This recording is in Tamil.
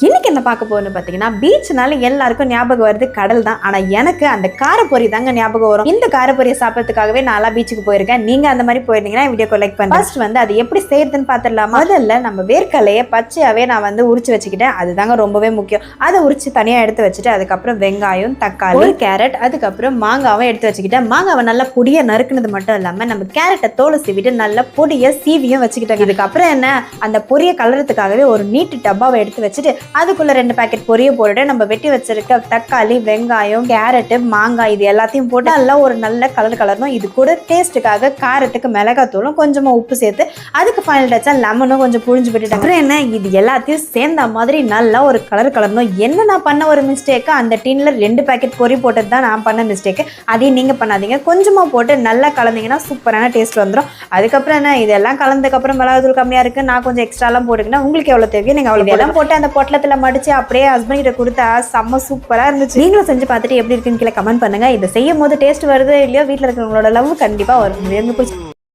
இன்னைக்கு என்ன பார்க்க போகணும்னு பார்த்தீங்கன்னா பீச்னால எல்லாருக்கும் ஞாபகம் வருது கடல் தான். ஆனால் எனக்கு அந்த காரப்பொரி தாங்க ஞாபகம் வரும். இந்த காரப்பொரியை சாப்பிட்றதுக்காகவே நான்லாம் பீச்சுக்கு போயிருக்கேன். நீங்க அந்த மாதிரி போயிருந்தீங்கன்னா வீடியோ லைக் பண்ணுங்க. ஃபர்ஸ்ட் வந்து அது எப்படி செய்யறதுன்னு பார்த்துடலாம்? முதல்ல நம்ம வேர்க்கலையை பச்சையாவே நான் வந்து உரிச்சு வச்சுக்கிட்டேன். அதுதாங்க ரொம்பவே முக்கியம். அதை உரிச்சு தனியாக எடுத்து வச்சுட்டு அதுக்கப்புறம் வெங்காயம் தக்காளி ஒரு கேரட் அதுக்கப்புறம் மாங்காவும் எடுத்து வச்சுக்கிட்டேன். மாங்காவை நல்லா பொடியை நறுக்குனது மட்டும் இல்லாமல் நம்ம கேரட்டை தோலை சீவிட்டு நல்லா பொடியை சீவியும் வச்சுக்கிட்டேன் இதுக்கப்புறம் என்ன? அந்த பொரியை கலரத்துக்காகவே ஒரு நீட்டு டப்பாவை எடுத்து வச்சுட்டு அதுக்குள்ள ரெண்டு பாக்கெட் பொரியை போட்டுட்டு நம்ம வெட்டி வச்சிருக்க தக்காளி வெங்காயம் கேரட்டு மாங்காய் இது எல்லாத்தையும் போட்டு நல்லா ஒரு நல்ல கலர் கலரணும் இது கூட டேஸ்ட்டுக்காக காரத்துக்கு மிளகாத்தூளும் கொஞ்சமா உப்பு சேர்த்து அதுக்கு ஃபைனல் டச்சா லெமனும் கொஞ்சம் புழிஞ்சு விட்டுட்டாங்க அப்புறம் என்ன? இது எல்லாத்தையும் சேர்ந்த மாதிரி நல்லா ஒரு கலர் கலரணும் என்ன நான் பண்ண ஒரு மிஸ்டேக்கு அந்த டீன்ல ரெண்டு பாக்கெட் பொரி போட்டது தான் நான் பண்ண மிஸ்டேக்கு அதையும் நீங்க பண்ணாதீங்க. கொஞ்சமா போட்டு நல்லா கலந்தீங்கன்னா சூப்பரான டேஸ்ட் வந்துடும் அதுக்கப்புறம் என்ன? இதெல்லாம் கலந்ததுக்கப்புறம் மிளகாத்தூள் கம்மியா இருக்கு. நான் கொஞ்சம் எக்ஸ்ட்ராலாம் போட்டுக்கினா உங்களுக்கு எவ்வளவு தேவையோ நீங்க அவ்வளவு இதெல்லாம் போட்டு அந்த பொட்டலத்துல மடிச்சு அப்படியே ஹஸ்பண்ட் கிட்ட கொடுத்தா செம்ம சூப்பரா இருந்துச்சு. நீங்களும் செஞ்சு பார்த்துட்டு எப்படி இருக்குன்னு கீழே கமெண்ட் பண்ணுங்க. இதை செய்யும் போது டேஸ்ட் வருது இல்லையோ வீட்டில் இருக்கிறவங்களோட லவ் கண்டிப்பா வரும். போச்சு